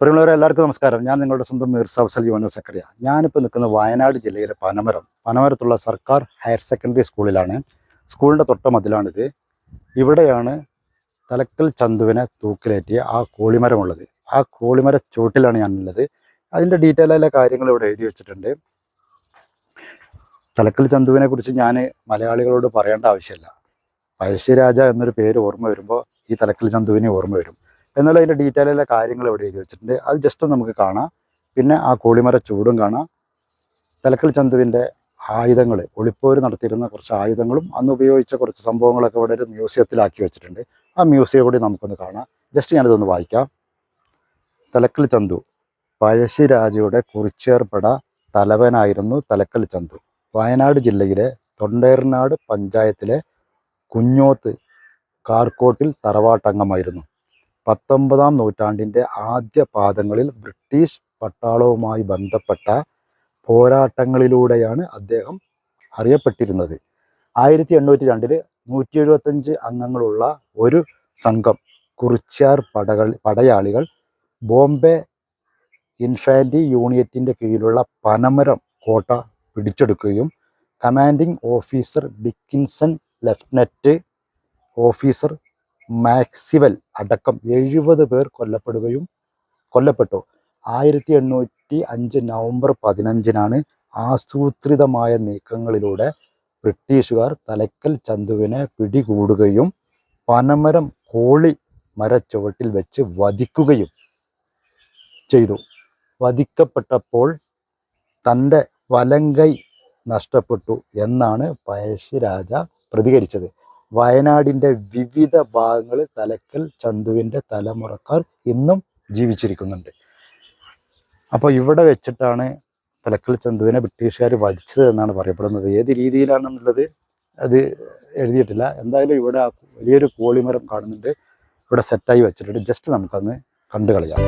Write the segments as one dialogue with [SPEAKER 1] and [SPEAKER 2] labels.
[SPEAKER 1] പ്രിയമുള്ളവരെ എല്ലാവർക്കും നമസ്കാരം. ഞാൻ നിങ്ങളുടെ സ്വന്തം മിർസ അഫ്സൽ യുവനോ സക്കറിയ. ഞാനിപ്പോൾ നിൽക്കുന്ന വയനാട് ജില്ലയിലെ പനമരം. പനമരത്തുള്ള സർക്കാർ ഹയർ സെക്കൻഡറി സ്കൂളിലാണ്. സ്കൂളിന്റെ തൊട്ട മതിലാണിത് ഇവിടെയാണ് തലക്കൽ ചന്തുവിനെ തൂക്കിലേറ്റിയ ആ കോളിമരമുള്ളത് ആ കോളിമര ചുവട്ടിലാണ് ഞാനുള്ളത്. അതിന്റെ ഡീറ്റെയിൽ ആയ കാര്യങ്ങൾ ഇവിടെ എഴുതി വെച്ചിട്ടുണ്ട്. തലക്കൽ ചന്തുവിനെ കുറിച്ച് ഞാൻ മലയാളികളോട് പറയേണ്ട ആവശ്യമില്ല. പഴശ്ശിരാജ എന്നൊരു പേര് ഓർമ്മ വരുമ്പോൾ ഈ തലക്കൽ ചന്തുവിനെ ഓർമ്മ വരും. എന്നാൽ അതിന്റെ ഡീറ്റെയിൽ ആയ കാര്യങ്ങൾ ഇവിടെ എഴുതി വെച്ചിട്ടുണ്ട്. അത് ജസ്റ്റ് നമുക്ക് കാണാം. പിന്നെ ആ കോളിമര ചൂടും കാണാം. തലക്കൽ ചന്തുവിന്റെ ആയുധങ്ങൾ ഒളിപ്പോര് നടത്തിയിരുന്ന കുറച്ച് ആയുധങ്ങളും അന്ന് ഉപയോഗിച്ച കുറച്ച് സംഭവങ്ങളൊക്കെ ഇവിടെ ഒരു മ്യൂസിയത്തിലാക്കി വെച്ചിട്ടുണ്ട്. ആ മ്യൂസിയം കൂടി നമുക്കൊന്ന് കാണാം. ജസ്റ്റ് ഞാനിതൊന്ന് വായിക്കാം. തലക്കൽ ചന്തു പഴശ്ശിരാജയുടെ കുറിച്ചേർപ്പട തലവനായിരുന്നു തലക്കൽ ചന്തു. വയനാട് ജില്ലയിലെ തൊണ്ടേർനാട് പഞ്ചായത്തിലെ കുഞ്ഞോത്ത് കാർക്കോട്ടിൽ തറവാട്ടംഗമായിരുന്നു. പത്തൊമ്പതാം നൂറ്റാണ്ടിന്റെ ആദ്യ പാദങ്ങളിൽ ബ്രിട്ടീഷ് പട്ടാളവുമായി ബന്ധപ്പെട്ട പോരാട്ടങ്ങളിലൂടെയാണ് അദ്ദേഹം അറിയപ്പെട്ടിരുന്നത്. ആയിരത്തി എണ്ണൂറ്റി രണ്ടിൽ നൂറ്റി എഴുപത്തഞ്ച് അംഗങ്ങളുള്ള ഒരു സംഘം കുറിച്ചാർ പടകൾ പടയാളികൾ ബോംബെ ഇൻഫാൻട്രി യൂണിയറ്റിന്റെ കീഴിലുള്ള പനമരം കോട്ട പിടിച്ചെടുക്കുകയും commanding officer Dickinson lieutenant officer Maxwell അടക്കം എഴുപത് പേർ കൊല്ലപ്പെടുകയും കൊല്ലപ്പെട്ടു. ആയിരത്തി എണ്ണൂറ്റി അഞ്ച് നവംബർ പതിനഞ്ചിനാണ് ആസൂത്രിതമായ നീക്കങ്ങളിലൂടെ ബ്രിട്ടീഷുകാർ തലക്കൽ ചന്തുവിനെ പിടികൂടുകയും പനമരം കോളി മരച്ചുവട്ടിൽ വെച്ച് വധിക്കുകയും ചെയ്തു. വധിക്കപ്പെട്ടപ്പോൾ തന്റെ വലങ്കൈ നഷ്ടപ്പെട്ടു എന്നാണ് പഴശ്ശിരാജ പ്രതികരിച്ചത്. വയനാടിന്റെ വിവിധ ഭാഗങ്ങളിൽ തലക്കൽ ചന്തുവിന്റെ തലമുറക്കാർ ഇന്നും ജീവിച്ചിരിക്കുന്നുണ്ട്. അപ്പോൾ ഇവിടെ വെച്ചിട്ടാണ് തലക്കൽ ചന്തുവിനെ ബ്രിട്ടീഷുകാർ വധിച്ചത് എന്നാണ് പറയപ്പെടുന്നത്. ഏത് രീതിയിലാണെന്നുള്ളത് അത് എഴുതിയിട്ടില്ല. എന്തായാലും ഇവിടെ വലിയൊരു കോളിമരം കാണുന്നുണ്ട്. ഇവിടെ സെറ്റായി വെച്ചിട്ടുണ്ട്. ജസ്റ്റ് നമുക്കന്ന് കണ്ടു കളയാം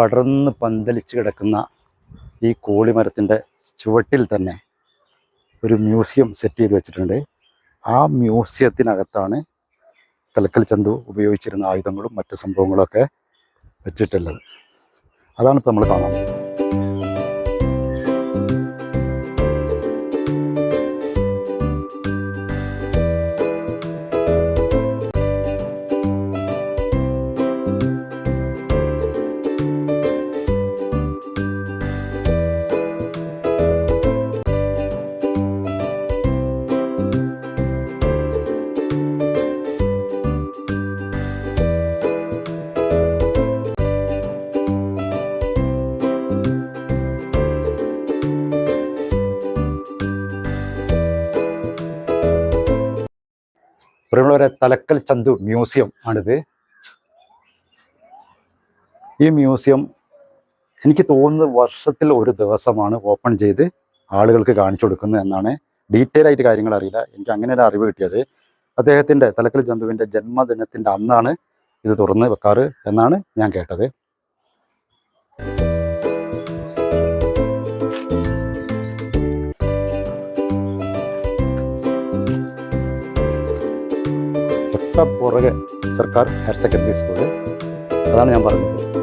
[SPEAKER 1] പടർന്ന് പന്തലിച്ച് കിടക്കുന്ന ഈ കോളിമരത്തിന്റെ ചുവട്ടിൽ തന്നെ ഒരു മ്യൂസിയം സെറ്റ് ചെയ്ത് വെച്ചിട്ടുണ്ട്. ആ മ്യൂസിയത്തിനകത്താണ് തലക്കൽ ചന്തു ഉപയോഗിച്ചിരുന്ന ആയുധങ്ങളും മറ്റു സംഭവങ്ങളൊക്കെ വെച്ചിട്ടുള്ളത്. അതാണ് ഇപ്പോൾ നമ്മൾ കാണാൻ പ്രിയമുള്ളവരെ തലക്കൽ ചന്തു മ്യൂസിയം ആണിത്. ഈ മ്യൂസിയം എനിക്ക് തോന്നുന്നത് വർഷത്തിൽ ഒരു ദിവസമാണ് ഓപ്പൺ ചെയ്ത് ആളുകൾക്ക് കാണിച്ചു കൊടുക്കുന്നത് എന്നാണ്. ഡീറ്റെയിൽ ആയിട്ട് കാര്യങ്ങൾ അറിയില്ല. എനിക്ക് അങ്ങനെ ഒരു അറിവ് കിട്ടിയത്. അദ്ദേഹത്തിന്റെ തലക്കൽ ചന്തുവിന്റെ ജന്മദിനത്തിന്റെ അന്നാണ് ഇത് തുറന്ന് വെക്കാറ് എന്നാണ് ഞാൻ കേട്ടത്. പുറകെ സർക്കാർ ഹയർ സെക്കൻഡറി സ്കൂൾ അതാണ് ഞാൻ പറഞ്ഞത്.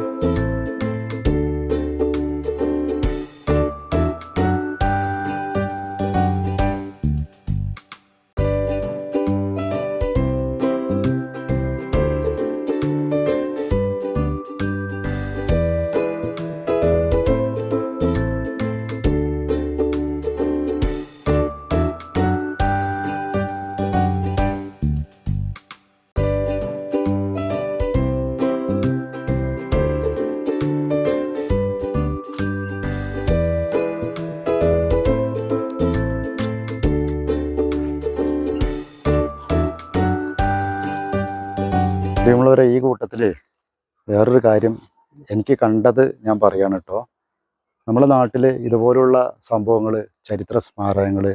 [SPEAKER 1] പ്രിയമുള്ളവരെ ഈ കൂട്ടത്തിൽ വേറൊരു കാര്യം എനിക്ക് കണ്ടത് ഞാൻ പറയാണ് കേട്ടോ. നമ്മുടെ നാട്ടിൽ ഇതുപോലുള്ള സംഭവങ്ങൾ ചരിത്ര സ്മാരകങ്ങൾ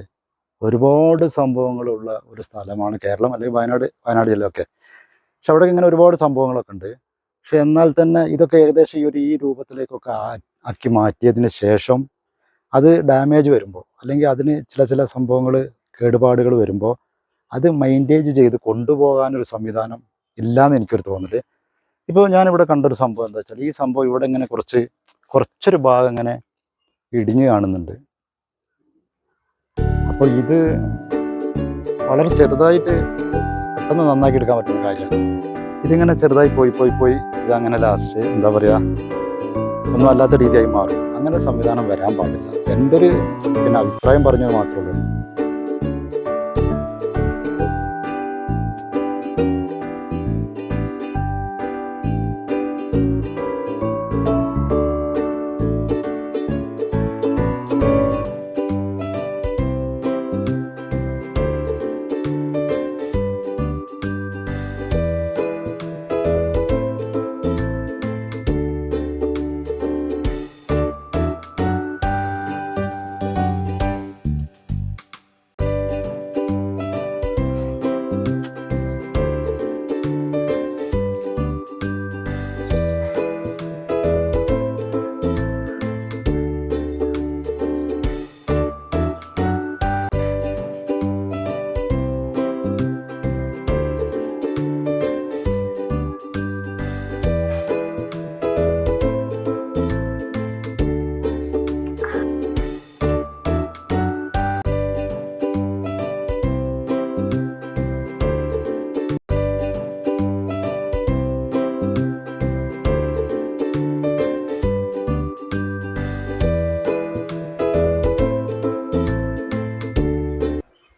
[SPEAKER 1] ഒരുപാട് സംഭവങ്ങളുള്ള ഒരു സ്ഥലമാണ് കേരളം അല്ലെങ്കിൽ വയനാട് വയനാട് ജില്ലയൊക്കെ. പക്ഷെ അവിടെ ഇങ്ങനെ ഒരുപാട് സംഭവങ്ങളൊക്കെ ഉണ്ട്. പക്ഷെ എന്നാൽ തന്നെ ഇതൊക്കെ ഏകദേശം ഈ ഒരു ഈ രൂപത്തിലേക്കൊക്കെ ആക്കി മാറ്റിയതിന് ശേഷം അത് ഡാമേജ് വരുമ്പോൾ അല്ലെങ്കിൽ അതിന് ചില ചില സംഭവങ്ങൾ കേടുപാടുകൾ വരുമ്പോൾ അത് മൈന്റേജ് ചെയ്ത് കൊണ്ടുപോകാനൊരു സംവിധാനം ഇല്ലയെന്ന് എനിക്കൊരു തോന്നൽ. ഇപ്പോൾ ഞാനിവിടെ കണ്ടൊരു സംഭവം എന്താ വെച്ചാൽ ഈ സംഭവം ഇവിടെ ഇങ്ങനെ കുറച്ച് കുറച്ചൊരു ഭാഗം ഇങ്ങനെ ഇടിഞ്ഞു കാണുന്നുണ്ട്. അപ്പോൾ ഇത് വളരെ ചെറുതായിട്ട് പെട്ടെന്ന് നന്നാക്കി എടുക്കാൻ പറ്റുന്ന കാര്യമാണ്. ഇതിങ്ങനെ ചെറുതായി പോയി പോയി പോയി ഇതങ്ങനെ ലാസ്റ്റ് എന്താ പറയുക ഒന്നും അല്ലാത്ത രീതിയായി മാറും. അങ്ങനെ സംവിധാനം വരാൻ പാടില്ല. എന്റെ ഒരു പിന്നെ അഭിപ്രായം പറഞ്ഞത് മാത്രമേ ഉള്ളൂ.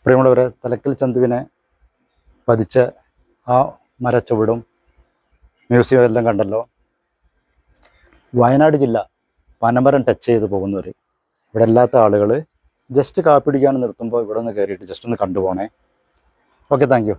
[SPEAKER 1] പ്രിയമുള്ളവരെ തലക്കൽ ചന്തുവിനെ പതിച്ച ആ മരച്ചുവടും മ്യൂസിയം എല്ലാം കണ്ടല്ലോ. വയനാട് ജില്ല പനമരം ടച്ച് ചെയ്ത് പോകുന്നവർ ഇവിടെ അല്ലാത്ത ആളുകൾ ജസ്റ്റ് കാപ്പിടിക്കാൻ നിർത്തുമ്പോൾ ഇവിടെ നിന്ന് കയറിയിട്ട് ജസ്റ്റ് ഒന്ന് കണ്ടുപോണേ. Okay thank